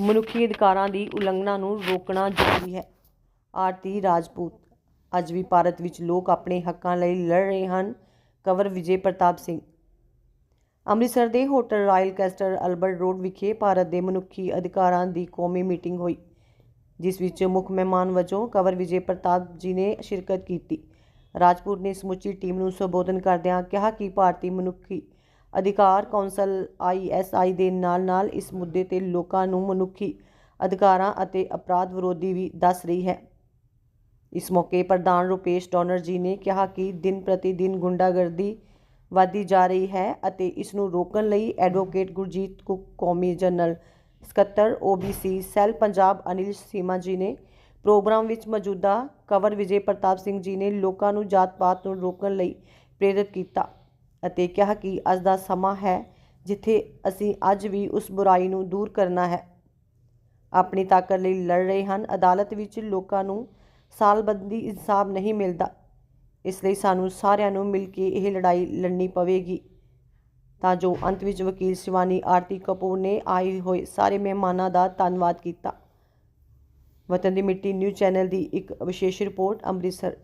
ਮਨੁੱਖੀ ਅਧਿਕਾਰਾਂ ਦੀ ਉਲੰਘਣਾ ਨੂੰ ਰੋਕਣਾ ਜ਼ਰੂਰੀ ਹੈ। ਆਰਤੀ ਰਾਜਪੂਤ, ਅੱਜ ਵੀ ਭਾਰਤ ਵਿੱਚ ਲੋਕ ਆਪਣੇ ਹੱਕਾਂ ਲਈ ਲੜ ਰਹੇ ਹਨ। ਕਵਰ ਵਿਜੇ ਪ੍ਰਤਾਪ ਸਿੰਘ। ਅੰਮ੍ਰਿਤਸਰ ਦੇ hotel royal castor Albert road ਵਿਖੇ ਭਾਰਤ ਦੇ ਮਨੁੱਖੀ ਅਧਿਕਾਰਾਂ ਦੀ ਕੌਮੀ ਮੀਟਿੰਗ ਹੋਈ, ਜਿਸ ਵਿੱਚ ਮੁੱਖ ਮਹਿਮਾਨ ਵਜੋਂ ਕਵਰ ਵਿਜੇ ਪ੍ਰਤਾਪ ਜੀ ਨੇ ਸ਼ਿਰਕਤ ਕੀਤੀ। ਰਾਜਪੂਤ ਨੇ ਸਮੁੱਚੀ ਟੀਮ ਨੂੰ ਸੰਬੋਧਨ ਕਰਦਿਆਂ ਕਿਹਾ ਕਿ ਭਾਰਤੀ ਮਨੁੱਖੀ ਅਧਿਕਾਰ ਕੌਂਸਲ ਆਈਐਸਆਈ ਦੇ ਨਾਲ-ਨਾਲ ਇਸ ਮੁੱਦੇ ਤੇ ਲੋਕਾਂ ਨੂੰ ਮਨੁੱਖੀ ਅਧਿਕਾਰਾਂ ਅਤੇ ਅਪਰਾਧ ਵਿਰੋਧੀ ਵੀ ਦੱਸ ਰਹੀ ਹੈ। ਇਸ ਮੌਕੇ ਪ੍ਰਧਾਨ ਰੂਪੇਸ਼ ਡੋਨਰ ਜੀ ਨੇ ਕਿਹਾ ਕਿ ਦਿਨ ਪ੍ਰਤੀ ਦਿਨ ਗੁੰਡਾਗਰਦੀ ਵਧਦੀ ਜਾ ਰਹੀ ਹੈ ਅਤੇ ਇਸ ਨੂੰ ਰੋਕਣ ਲਈ ਐਡਵੋਕੇਟ ਗੁਰਜੀਤ ਕੁੱਕ, ਕੌਮੀ ਜਨਰਲ ਸਕੱਤਰ OBC ਸੈੱਲ ਪੰਜਾਬ ਅਨਿਲ ਸੀਮਾ ਜੀ ਨੇ ਪ੍ਰੋਗਰਾਮ ਵਿੱਚ ਮੌਜੂਦਾ ਕਵਰ ਵਿਜੇ ਪ੍ਰਤਾਪ ਸਿੰਘ ਜੀ ਨੇ ਲੋਕਾਂ ਨੂੰ ਜਾਤ-ਪਾਤ ਨੂੰ ਰੋਕਣ ਲਈ ਪ੍ਰੇਰਿਤ ਕੀਤਾ। ਅਤੇ ਕਿਹਾ ਕਿ ਅੱਜ ਦਾ ਸਮਾਂ ਹੈ ਜਿੱਥੇ ਅਸੀਂ ਅੱਜ ਵੀ ਉਸ ਬੁਰਾਈ ਨੂੰ ਦੂਰ ਕਰਨਾ ਹੈ। ਆਪਣੀ ਤਾਕਤ ਲਈ ਲੜ ਰਹੇ ਹਨ। ਅਦਾਲਤ ਵਿੱਚ ਲੋਕਾਂ ਨੂੰ ਸਾਲਬੰਦੀ ਇਨਸਾਫ ਨਹੀਂ ਮਿਲਦਾ। ਇਸ ਲਈ ਸਾਨੂੰ ਸਾਰਿਆਂ ਨੂੰ ਮਿਲ ਕੇ ਇਹ ਲੜਾਈ ਲੜਨੀ ਪਵੇਗੀ। ਤਾਂ ਜੋ ਅੰਤ ਵਿੱਚ ਵਕੀਲ ਸ਼ਿਵਾਨੀ, ਆਰਤੀ ਕਪੂਰ ਨੇ ਆਏ ਹੋਏ ਸਾਰੇ ਮਹਿਮਾਨਾਂ ਦਾ ਧੰਨਵਾਦ ਕੀਤਾ। ਵਤਨ ਦੀ ਮਿੱਟੀ ਨਿਊਜ਼ ਚੈਨਲ ਦੀ ਇੱਕ ਵਿਸ਼ੇਸ਼ ਰਿਪੋਰਟ ਅੰਮ੍ਰਿਤਸਰ